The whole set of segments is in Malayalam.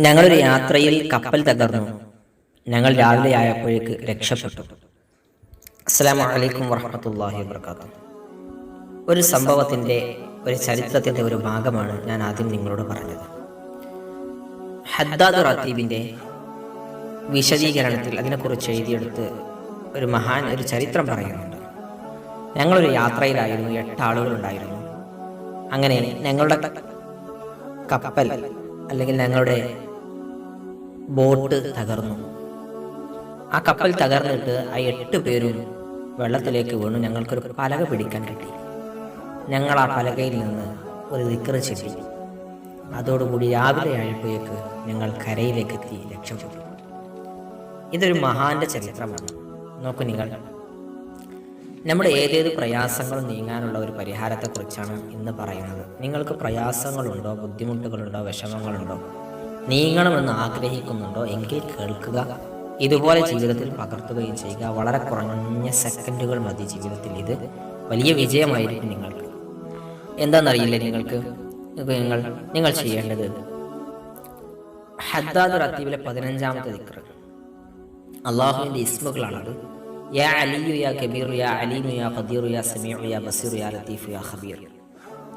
ഞങ്ങളൊരു യാത്രയിൽ കപ്പൽ തകർന്നു. ഞങ്ങൾ രാവിലെ ആയപ്പോഴേക്ക് രക്ഷപ്പെട്ടു. അസ്സലാമു അലൈക്കും വറഹമത്തല്ലാഹി വർക്കാത്തു ഒരു സംഭവത്തിന്റെ ഒരു ചരിത്രത്തിന്റെ ഒരു ഭാഗമാണ് ഞാൻ ആദ്യം നിങ്ങളോട് പറഞ്ഞത്. ഹദ്ദാദ് റാത്തീബിന്റെ വിശദീകരണത്തിൽ അതിനെക്കുറിച്ച് എഴുതിയെടുത്ത് ഒരു മഹാൻ ഒരു ചരിത്രം പറയുന്നുണ്ട്. ഞങ്ങളൊരു യാത്രയിലായിരുന്നു എട്ട് ആളുകളുണ്ടായിരുന്നു അങ്ങനെ ഞങ്ങളുടെ കപ്പൽ അല്ലെങ്കിൽ ഞങ്ങളുടെ ബോട്ട് തകർന്നു. ആ കപ്പൽ തകർന്നിട്ട് ആ എട്ട് പേരും വെള്ളത്തിലേക്ക് വീണു. ഞങ്ങൾക്കൊരു പലക പിടിക്കാൻ കിട്ടി. ഞങ്ങൾ ആ പലകയിൽ നിന്ന് ഒരു വിക്ര ചെല്ലി. അതോടുകൂടി രാവിലെ ആയപ്പോഴേക്ക് ഞങ്ങൾ കരയിലേക്ക് എത്തി രക്ഷപ്പെട്ടു ഇതൊരു മഹാന്റെ ചരിത്രമാണ്. നോക്കൂ നിങ്ങൾ. നമ്മുടെ ഏതേത് പ്രയാസങ്ങൾ നീങ്ങാനുള്ള ഒരു പരിഹാരത്തെക്കുറിച്ചാണ് ഇന്ന് പറയുന്നത്. നിങ്ങൾക്ക് പ്രയാസങ്ങളുണ്ടോ? ബുദ്ധിമുട്ടുകളുണ്ടോ? വിഷമങ്ങളുണ്ടോ? നീങ്ങണമെന്ന് ആഗ്രഹിക്കുന്നുണ്ടോ? എങ്കിൽ കേൾക്കുക. ഇതുപോലെ ജീവിതത്തിൽ പകർത്തുകയും ചെയ്യുക. വളരെ കുറഞ്ഞ സെക്കൻഡുകൾ മതി ജീവിതത്തിൽ ഇത്. വലിയ വിജയമായിരിക്കും നിങ്ങൾക്ക്. എന്താണെന്നറിയില്ലേ നിങ്ങൾക്ക്? നിങ്ങൾ നിങ്ങൾ ചെയ്യേണ്ടത്. ഹദ്ദാദ് റത്തീബിലെ പതിനഞ്ചാമത്തെ ദിക്ർ അള്ളാഹുവിന്റെ ഇസ്മുകളാണത്. യാ അലിയു യാ കബീർ യാ അലീനു യാ ഖദീറു യാ സമീഉ യാ ബസീറു യാ ലത്തീഫു യാ ഖബീർ.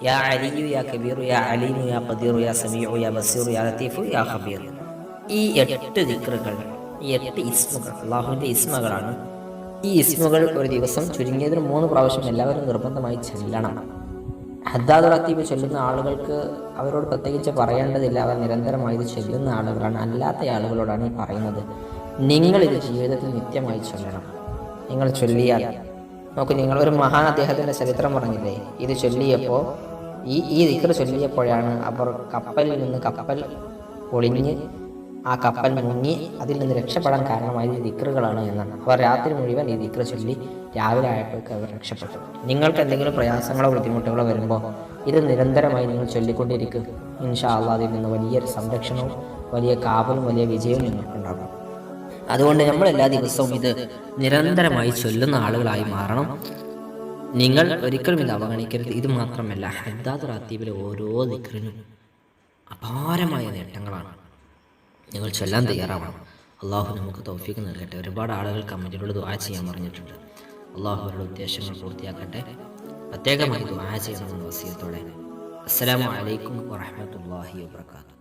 യാ അലിയു യാ കബീറു യാ അലീമു യാ قدير യാ സമീഉ യാ ബസീറു യാ ലത്തീഫു യാ ഖബീർ ഈ എട്ട് ദിക്റുകൾ ഈ എട്ട് ഇസ്മുകൾ അള്ളാഹുവിന്റെ ഇസ്മകളാണ്. ഈ ഇസ്മുകൾ ഒരു ദിവസം ചുരുങ്ങിയതിന് മൂന്ന് പ്രാവശ്യം എല്ലാവരും നിർബന്ധമായി ചെല്ലണം. ഹദ്ദാദ് റത്തീബ് ചൊല്ലുന്ന ആളുകൾക്ക് അവരോട് പ്രത്യേകിച്ച് പറയേണ്ടതില്ല. അവർ നിരന്തരമായി ഇത് ചൊല്ലുന്ന ആളുകളാണ്. അല്ലാത്ത ആളുകളോടാണ് ഈ പറയുന്നത്. നിങ്ങൾ ഇത് ജീവിതത്തിൽ നിത്യമായി ചൊല്ലണം. നിങ്ങൾ ചൊല്ലിയാൽ നോക്കൂ നിങ്ങൾ ഒരു മഹാൻ അദ്ദേഹത്തിന്റെ ചരിത്രം പറഞ്ഞില്ലേ? ഇത് ചൊല്ലിയപ്പോൾ ഈ ഈ ദിക്കർ ചൊല്ലിയപ്പോഴാണ് അവർ കപ്പലിൽ നിന്ന് കപ്പൽ പൊളിഞ്ഞ് ആ കപ്പൽ മുങ്ങി അതിൽ നിന്ന് രക്ഷപ്പെടാൻ കാരണമായത് ഈ ദിക്കറുകളാണ് എന്നാണ്. അവർ രാത്രി മുഴുവൻ ഈ ദിക്കർ ചൊല്ലി രാവിലെ ആയപ്പോഴേക്ക് അവർ രക്ഷപ്പെട്ടു. നിങ്ങൾക്ക് എന്തെങ്കിലും പ്രയാസങ്ങളോ ബുദ്ധിമുട്ടുകളോ വരുമ്പോൾ ഇത് നിരന്തരമായി നിങ്ങൾ ചൊല്ലിക്കൊണ്ടിരിക്കും. ഇൻഷാ അള്ളാഹ് അതിൽ നിന്ന് വലിയൊരു സംരക്ഷണവും വലിയ കാവലും വലിയ വിജയവും നിങ്ങൾക്കുണ്ടാകും അതുകൊണ്ട് നമ്മൾ എല്ലാ ദിവസവും ഇത് നിരന്തരമായി ചൊല്ലുന്ന ആളുകളായി മാറണം. നിങ്ങൾ ഒരിക്കലും ഇത് അവഗണിക്കരുത്. ഇത് മാത്രമല്ല ഹദ്ദാദ് റാത്തീബിലെ ഓരോ ദിക്റിനും അപാരമായ നേട്ടങ്ങളാണ്. നിങ്ങൾ ചൊല്ലാൻ തയ്യാറാവണം. അള്ളാഹു നമുക്ക് തൗഫീക്ക് നൽകട്ടെ. ഒരുപാട് ആളുകൾ കമന്റിലൂടെ ദുആ ചെയ്യാൻ പറഞ്ഞിട്ടുണ്ട്. അള്ളാഹു അവരുടെ ഉദ്ദേശങ്ങൾ പൂർത്തിയാക്കട്ടെ. പ്രത്യേകമായി ദുആ ചെയ്യണമെന്ന വസീയത്തോടെ. അസ്സലാമു അലൈക്കും വബർക്കാത്തു